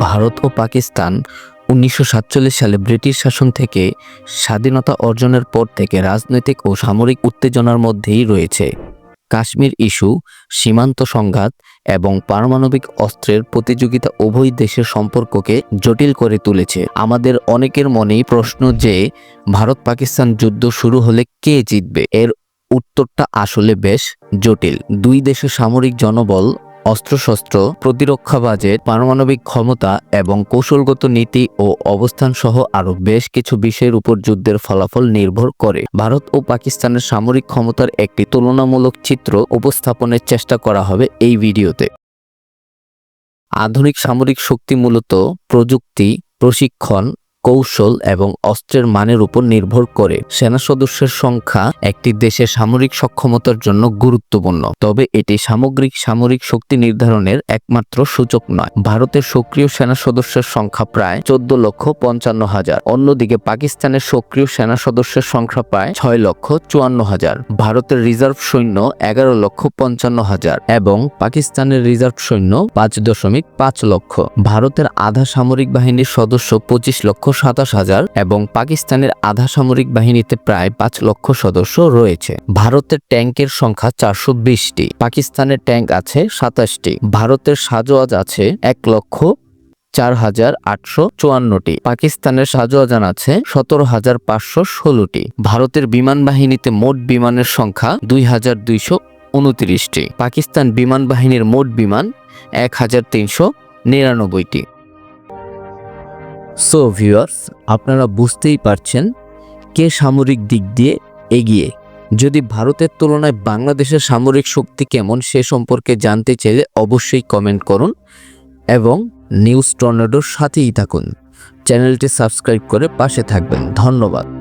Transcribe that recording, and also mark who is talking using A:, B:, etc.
A: ভারত ও পাকিস্তান উনিশশো সাতচল্লিশ সালে ব্রিটিশ শাসন থেকে স্বাধীনতা অর্জনের পর থেকে রাজনৈতিক ও সামরিক উত্তেজনার মধ্যেই রয়েছে। কাশ্মীর ইস্যু, সীমান্ত সংঘাত এবং পারমাণবিক অস্ত্রের প্রতিযোগিতা উভয় দেশের সম্পর্ককে জটিল করে তুলেছে। আমাদের অনেকের মনেই প্রশ্ন যে ভারত পাকিস্তান যুদ্ধ শুরু হলে কে জিতবে? এর উত্তরটা আসলে বেশ জটিল। দুই দেশের সামরিক জনবল অস্ত্রশস্ত্র, প্রতিরক্ষা বাজেট, পারমাণবিক ক্ষমতা এবং কৌশলগত নীতি ও অবস্থান সহ আরও বেশ কিছু বিষয়ের উপর যুদ্ধের ফলাফল নির্ভর করে। ভারত ও পাকিস্তানের সামরিক ক্ষমতার একটি তুলনামূলক চিত্র উপস্থাপনের চেষ্টা করা হবে এই ভিডিওতে। আধুনিক সামরিক শক্তি মূলত প্রযুক্তি, প্রশিক্ষণ কৌশল এবং অস্ত্রের মানের উপর নির্ভর করে। সেনা সদস্যের সংখ্যা একটি দেশের সামরিক সক্ষমতার জন্য গুরুত্বপূর্ণ, তবে এটি সামগ্রিক সামরিক শক্তি নির্ধারণের একমাত্র সূচক নয়। ভারতের সক্রিয় সেনা সদস্যের সংখ্যা প্রায় চোদ্দ লক্ষ পঞ্চান্ন হাজার। অন্যদিকে পাকিস্তানের সক্রিয় সেনা সদস্যের সংখ্যা প্রায় ছয় লক্ষ চুয়ান্ন হাজার। ভারতের রিজার্ভ সৈন্য এগারো লক্ষ পঞ্চান্ন হাজার এবং পাকিস্তানের রিজার্ভ সৈন্য পাঁচ দশমিক পাঁচ লক্ষ। ভারতের আধা সামরিক বাহিনীর সদস্য পঁচিশ লক্ষ সাতাশ হাজার এবং পাকিস্তানের আধা সামরিক বাহিনীতে প্রায় পাঁচ লক্ষ সদস্য রয়েছে। ভারতের ট্যাঙ্কের সংখ্যা চারশো বিশটি। পাকিস্তানের ট্যাঙ্ক আছে সাতাশটি। ভারতের সাজোয়াজ আছে এক লক্ষ চার হাজার আটশো চুয়ান্নটি। পাকিস্তানের সাজোয়াজান আছে সতেরো হাজার পাঁচশো ষোলোটি। ভারতের বিমান বাহিনীতে মোট বিমানের সংখ্যা দুই হাজার দুইশো উনত্রিশটি। পাকিস্তান বিমান বাহিনীর মোট বিমান এক হাজার তিনশো নিরানব্বইটি। সো ভিউয়ার্স আপনারা বুঝতেই পারছেন কে সামরিক দিক দিয়ে এগিয়ে। যদি ভারতের তুলনায় বাংলাদেশের সামরিক শক্তি কেমন সে সম্পর্কে জানতে চাইলে অবশ্যই কমেন্ট করুন এবং নিউজ টর্নেডোর সাথেই থাকুন। চ্যানেলটি সাবস্ক্রাইব করে পাশে থাকবেন। ধন্যবাদ।